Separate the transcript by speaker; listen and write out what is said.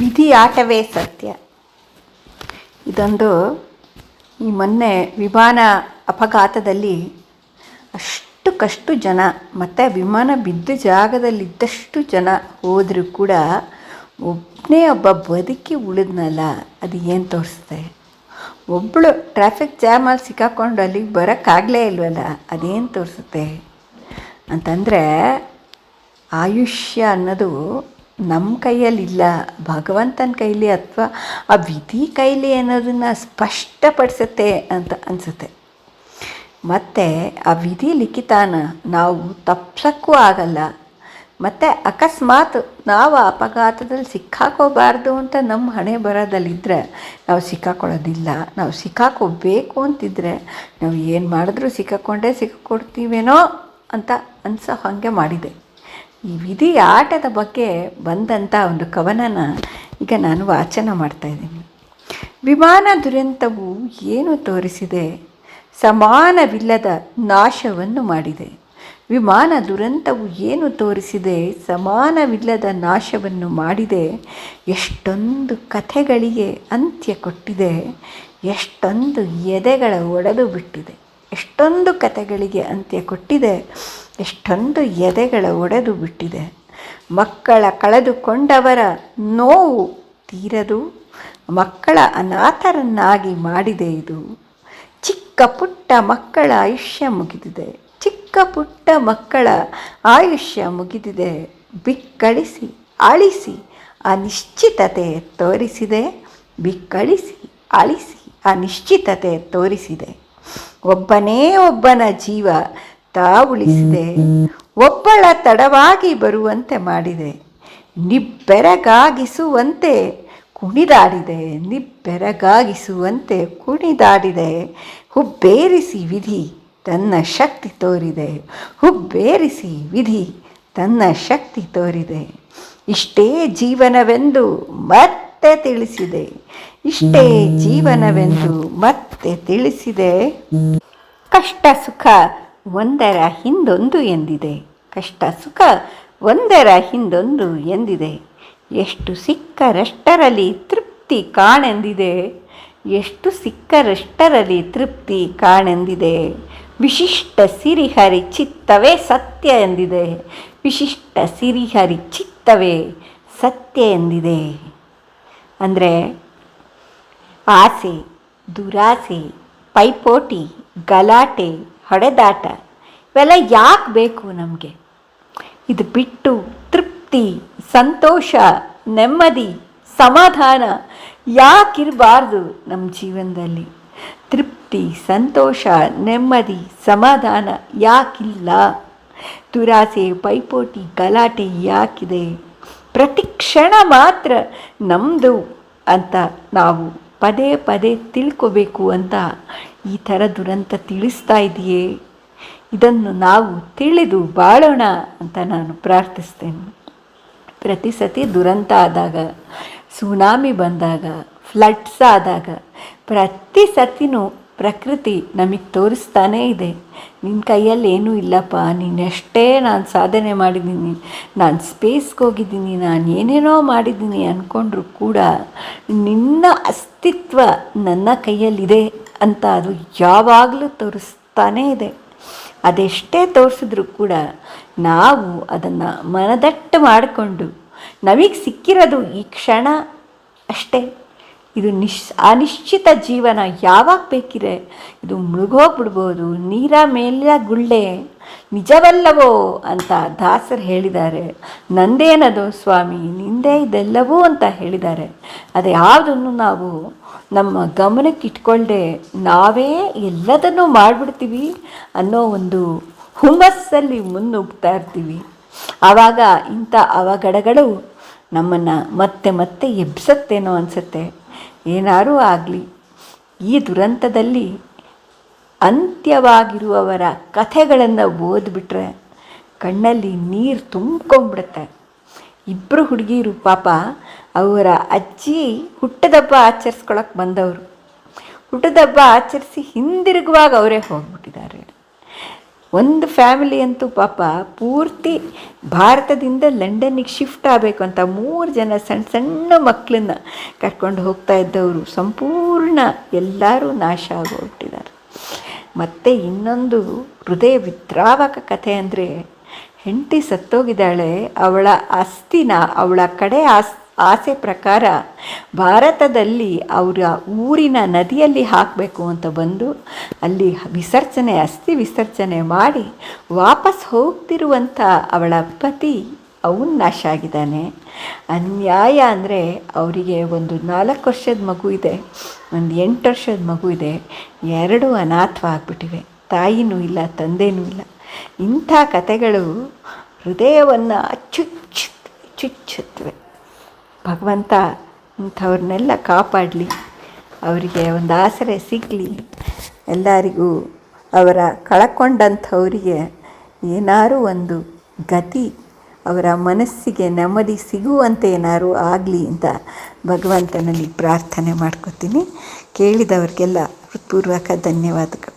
Speaker 1: ವಿಧಿ ಆಟವೇ ಸತ್ಯ. ಇದೊಂದು ಈ ಮೊನ್ನೆ ವಿಮಾನ ಅಪಘಾತದಲ್ಲಿ ಅಷ್ಟಕ್ಕಷ್ಟು ಜನ, ಮತ್ತು ವಿಮಾನ ಬಿದ್ದ ಜಾಗದಲ್ಲಿದ್ದಷ್ಟು ಜನ ಹೋದರೂ ಕೂಡ ಒಬ್ಬನೇ ಒಬ್ಬ ಬದುಕಿ ಉಳಿದ್ನಲ್ಲ, ಅದು ಏನು ತೋರಿಸುತ್ತೆ? ಒಬ್ಬಳು ಟ್ರಾಫಿಕ್ ಜಾಮಲ್ಲಿ ಸಿಕ್ಕಾಕೊಂಡು ಅಲ್ಲಿಗೆ ಬರೋಕ್ಕಾಗಲೇ ಇಲ್ವಲ್ಲ, ಅದೇನು ತೋರಿಸುತ್ತೆ? ಅಂತಂದರೆ ಆಯುಷ್ಯ ಅನ್ನೋದು ನಮ್ಮ ಕೈಯಲ್ಲಿಲ್ಲ, ಭಗವಂತನ ಕೈಲಿ ಅಥವಾ ಆ ವಿಧಿ ಕೈಲಿ ಅನ್ನೋದನ್ನು ಸ್ಪಷ್ಟಪಡಿಸುತ್ತೆ ಅಂತ ಅನಿಸುತ್ತೆ. ಮತ್ತು ಆ ವಿಧಿ ಲಿಖಿತಾನ ನಾವು ತಪ್ಸಕ್ಕೂ ಆಗಲ್ಲ. ಮತ್ತು ಅಕಸ್ಮಾತ್ ನಾವು ಅಪಘಾತದಲ್ಲಿ ಸಿಕ್ಕಾಕೋಬಾರ್ದು ಅಂತ ನಮ್ಮ ಹಣೆ ಬರೋದಲ್ಲಿದ್ದರೆ ನಾವು ಸಿಕ್ಕಾಕೊಳ್ಳೋದಿಲ್ಲ. ನಾವು ಸಿಕ್ಕಾಕೋಬೇಕು ಅಂತಿದ್ರೆ ನಾವು ಏನು ಮಾಡಿದ್ರೂ ಸಿಕ್ಕಾಕೊಂಡೇ ಸಿಕ್ಕಾಕೊಡ್ತೀವೇನೋ ಅಂತ ಅನ್ಸೋ ಹಾಗೆ ಮಾಡಿದೆ. ಈ ವಿಧಿ ಆಟದ ಬಗ್ಗೆ ಬಂದಂಥ ಒಂದು ಕವನನ ಈಗ ನಾನು ವಾಚನ ಮಾಡ್ತಾಯಿದ್ದೀನಿ ವಿಮಾನ ದುರಂತವು ಏನು ತೋರಿಸಿದೆ? ಸಮಾನವಿಲ್ಲದ ನಾಶವನ್ನು ಮಾಡಿದೆ. ವಿಮಾನ ದುರಂತವು ಏನು ತೋರಿಸಿದೆ? ಸಮಾನವಿಲ್ಲದ ನಾಶವನ್ನು ಮಾಡಿದೆ. ಎಷ್ಟೊಂದು ಕಥೆಗಳಿಗೆ ಅಂತ್ಯ ಕೊಟ್ಟಿದೆ. ಎಷ್ಟೊಂದು ಎದೆಗಳ ಒಡೆದು ಬಿಟ್ಟಿದೆ. ಎಷ್ಟೊಂದು ಕಥೆಗಳಿಗೆ ಅಂತ್ಯ ಕೊಟ್ಟಿದೆ. ಎಷ್ಟೊಂದು ಎದೆಗಳ ಒಡೆದು ಬಿಟ್ಟಿದೆ. ಮಕ್ಕಳ ಕಳೆದುಕೊಂಡವರ ನೋವು ತೀರದು, ಮಕ್ಕಳ ಅನಾಥರನ್ನಾಗಿ ಮಾಡಿದೆ ಇದು. ಚಿಕ್ಕ ಪುಟ್ಟ ಮಕ್ಕಳ ಆಯುಷ್ಯ ಮುಗಿದಿದೆ. ಚಿಕ್ಕ ಪುಟ್ಟ ಮಕ್ಕಳ ಆಯುಷ್ಯ ಮುಗಿದಿದೆ. ಬಿಕ್ಕಳಿಸಿ, ಅಳಿಸಿ, ಅನಿಶ್ಚಿತತೆ ತೋರಿಸಿದೆ. ಬಿಕ್ಕಳಿಸಿ, ಅಳಿಸಿ, ಅನಿಶ್ಚಿತತೆ ತೋರಿಸಿದೆ. ಒಬ್ಬನೇ ಒಬ್ಬನ ಜೀವ ತಾ ಉಳಿಸಿದೆ. ಒಬ್ಬಳ ತಡವಾಗಿ ಬರುವಂತೆ ಮಾಡಿದೆ. ನಿಬ್ಬೆರಗಾಗಿಸುವಂತೆ ಕುಣಿದಾಡಿದೆ. ನಿಬ್ಬೆರಗಾಗಿಸುವಂತೆ ಕುಣಿದಾಡಿದೆ. ಹುಬ್ಬೇರಿಸಿ ವಿಧಿ ತನ್ನ ಶಕ್ತಿ ತೋರಿದೆ. ಹುಬ್ಬೇರಿಸಿ ವಿಧಿ ತನ್ನ ಶಕ್ತಿ ತೋರಿದೆ. ಇಷ್ಟೇ ಜೀವನವೆಂದು ಮತ್ತೆ ತಿಳಿಸಿದೆ. ಇಷ್ಟೇ ಜೀವನವೆಂದು ಮತ್ತೆ ತಿಳಿಸಿದೆ. ಕಷ್ಟ, ಸುಖ ಒಂದರ ಹಿಂದೊಂದು ಎಂದಿದೆ. ಕಷ್ಟ ಸುಖ ಒಂದರ ಹಿಂದೊಂದು ಎಂದಿದೆ. ಎಷ್ಟು ಸಿಕ್ಕರಷ್ಟರಲ್ಲಿ ತೃಪ್ತಿ ಕಾಣೆಂದಿದೆ. ಎಷ್ಟು ಸಿಕ್ಕರಷ್ಟರಲ್ಲಿ ತೃಪ್ತಿ ಕಾಣೆಂದಿದೆ. ವಿಶಿಷ್ಟ ಸಿರಿಹರಿ ಚಿತ್ತವೇ ಸತ್ಯ ಎಂದಿದೆ. ವಿಶಿಷ್ಟ ಸಿರಿಹರಿ ಚಿತ್ತವೇ ಸತ್ಯ ಎಂದಿದೆ. ಅಂದರೆ ಆಸೆ, ದುರಾಸೆ, ಪೈಪೋಟಿ, ಗಲಾಟೆ ಹೊಡೆದಾಟ. ಇವೆಲ್ಲ ಯಾಕೆ ಬೇಕು ನಮಗೆ? ಇದು ಬಿಟ್ಟು ತೃಪ್ತಿ, ಸಂತೋಷ, ನೆಮ್ಮದಿ, ಸಮಾಧಾನ ಯಾಕಿರಬಾರ್ದು ನಮ್ಮ ಜೀವನದಲ್ಲಿ? ತೃಪ್ತಿ, ಸಂತೋಷ, ನೆಮ್ಮದಿ, ಸಮಾಧಾನ ಯಾಕಿಲ್ಲ? ದುರಾಸೆ, ಪೈಪೋಟಿ, ಗಲಾಟೆ ಯಾಕಿದೆ? ಪ್ರತಿ ಕ್ಷಣ ಮಾತ್ರ ನಮ್ಮದು ಅಂತ ನಾವು ಪದೇ ಪದೇ ತಿಳ್ಕೋಬೇಕು ಅಂತ ಈ ಥರ ದುರಂತ ತಿಳಿಸ್ತಾ ಇದೆಯೇ? ಇದನ್ನು ನಾವು ತಿಳಿದು ಬಾಳೋಣ ಅಂತ ನಾನು ಪ್ರಾರ್ಥಿಸ್ತೇನೆ. ಪ್ರತಿ ಸತಿ ದುರಂತ ಆದಾಗ, ಸುನಾಮಿ ಬಂದಾಗ, ಫ್ಲಡ್ಸ್ ಆದಾಗ, ಪ್ರತಿ ಸತಿನೂ ಪ್ರಕೃತಿ ನಮಗೆ ತೋರಿಸ್ತಾನೇ ಇದೆ. ನಿನ್ನ ಕೈಯಲ್ಲಿ ಏನೂ ಇಲ್ಲಪ್ಪ. ನೀನೆಷ್ಟೇ ನಾನು ಸಾಧನೆ ಮಾಡಿದ್ದೀನಿ. ನಾನು ಸ್ಪೇಸ್ಗೆ ಹೋಗಿದ್ದೀನಿ. ನಾನು ಏನೇನೋ ಮಾಡಿದ್ದೀನಿ ಅಂದ್ಕೊಂಡ್ರೂ ಕೂಡ ನಿನ್ನ ಅಸ್ತಿತ್ವ ನನ್ನ ಕೈಯಲ್ಲಿದೆ ಅಂತ ಅದು ಯಾವಾಗಲೂ ತೋರಿಸ್ತಾನೇ ಇದೆ. ಅದೆಷ್ಟೇ ತೋರಿಸಿದ್ರು ಕೂಡ ನಾವು ಅದನ್ನು ಮನದಟ್ಟು ಮಾಡಿಕೊಂಡು ನಮಗೆ ಸಿಕ್ಕಿರೋದು ಈ ಕ್ಷಣ ಅಷ್ಟೇ. ಇದು ನಿಶ್, ಅನಿಶ್ಚಿತ ಜೀವನ ಯಾವಾಗ ಬೇಕಿದೆ? ಇದು ಮುಳುಗೋಗ್ಬಿಡ್ಬೋದು ನೀರ ಮೇಲಿನ ಗುಳ್ಳೆ. ನಿಜವಲ್ಲವೋ ಅಂತ ದಾಸರು ಹೇಳಿದ್ದಾರೆ. ನಂದೇನದು ಸ್ವಾಮಿ? ನಿಂದೇ ಇದೆಲ್ಲವೂ ಅಂತ ಹೇಳಿದ್ದಾರೆ. ಅದು ಯಾವುದನ್ನು ನಾವು ನಮ್ಮ ಗಮನಕ್ಕೆ ಇಟ್ಕೊಳ್ಳದೆ ನಾವೇ ಎಲ್ಲದನ್ನೂ ಮಾಡಿಬಿಡ್ತೀವಿ ಅನ್ನೋ ಒಂದು ಹುಮ್ಮಸ್ಸಲ್ಲಿ ಮುನ್ನುಗ್ತಾ ಇರ್ತೀವಿ. ಆವಾಗ ಇಂಥ ಅವಘಡಗಳು ನಮ್ಮನ್ನು ಮತ್ತೆ ಮತ್ತೆ ಎಬ್ಸತ್ತೇನೋ ಅನಿಸುತ್ತೆ. ಏನಾರೂ ಆಗಲಿ. ಈ ದುರಂತದಲ್ಲಿ ಅಂತ್ಯವಾಗಿರುವವರ ಕಥೆಗಳನ್ನು ಓದ್ಬಿಟ್ರೆ ಕಣ್ಣಲ್ಲಿ ನೀರು ತುಂಬ್ಕೊಂಡ್ಬಿಡುತ್ತೆ ಇಬ್ಬರು ಹುಡುಗಿರು ಪಾಪ ಅವರ ಅಜ್ಜಿ ಹುಟ್ಟದಬ್ಬ ಆಚರಿಸ್ಕೊಳಕ್ಕೆ ಬಂದವರು. ಹುಟ್ಟದಬ್ಬ ಆಚರಿಸಿ ಹಿಂದಿರುಗುವಾಗ ಅವರೇ ಹೋಗ್ಬಿಟ್ಟಿದ್ದಾರೆ. ಒಂದು ಫ್ಯಾಮಿಲಿ ಅಂತೂ ಪಾಪ ಪೂರ್ತಿ ಭಾರತದಿಂದ ಲಂಡನ್ನಿಗೆ ಶಿಫ್ಟ್ ಆಗಬೇಕು ಅಂತ ಮೂರು ಜನ ಸಣ್ಣ ಸಣ್ಣ ಮಕ್ಕಳನ್ನ ಕರ್ಕೊಂಡು ಹೋಗ್ತಾ ಇದ್ದವರು. ಸಂಪೂರ್ಣ ಎಲ್ಲರೂ ನಾಶ ಆಗೋಗ್ಬಿಟ್ಟಿದ್ದಾರೆ. ಮತ್ತು ಇನ್ನೊಂದು ಹೃದಯ ವಿದ್ರಾವಕ ಕಥೆ ಅಂದರೆ ಹೆಂಡತಿ ಸತ್ತೋಗಿದ್ದಾಳೆ, ಅವಳ ಆಸ್ತಿನ ಅವಳ ಕಡೆ ಆಸ್ ಆಸೆ ಪ್ರಕಾರ ಭಾರತದಲ್ಲಿ ಅವರ ಊರಿನ ನದಿಯಲ್ಲಿ ಹಾಕಬೇಕು ಅಂತ ಬಂದು ಅಲ್ಲಿ ವಿಸರ್ಜನೆ, ಅಸ್ಥಿ ವಿಸರ್ಜನೆ ಮಾಡಿ ವಾಪಸ್ ಹೋಗ್ತಿರುವಂಥ ಅವಳ ಪತಿ ಅವನು ನಾಶ ಆಗಿದ್ದಾನೆ ಅನ್ಯಾಯ ಅಂದರೆ ಅವರಿಗೆ ಒಂದು ನಾಲ್ಕು ವರ್ಷದ ಮಗು ಇದೆ, ಒಂದು ಎಂಟು ವರ್ಷದ ಮಗು ಇದೆ, ಎರಡು ಅನಾಥವಾಗಿಬಿಟ್ಟಿವೆ ತಾಯಿನೂ ಇಲ್ಲ ತಂದೆಯೂ ಇಲ್ಲ. ಇಂಥ ಕತೆಗಳು ಹೃದಯವನ್ನು ಚುಚ್ಚು ಚುಚ್ಚುತ್ತವೆ ಭಗವಂತ ಇಂಥವ್ರನ್ನೆಲ್ಲ ಕಾಪಾಡಲಿ. ಅವರಿಗೆ ಒಂದು ಆಸರೆ ಸಿಗಲಿ. ಎಲ್ಲರಿಗೂ ಅವರ ಕಳಕೊಂಡಂಥವರಿಗೆ ಏನಾರು ಒಂದು ಗತಿ, ಅವರ ಮನಸ್ಸಿಗೆ ನೆಮ್ಮದಿ ಸಿಗುವಂತೆ ಏನಾರು ಆಗಲಿ ಅಂತ ಭಗವಂತನಲ್ಲಿ ಪ್ರಾರ್ಥನೆ ಮಾಡ್ಕೋತೀನಿ. ಕೇಳಿದವ್ರಿಗೆಲ್ಲ ಹೃತ್ಪೂರ್ವಕ ಧನ್ಯವಾದಗಳು.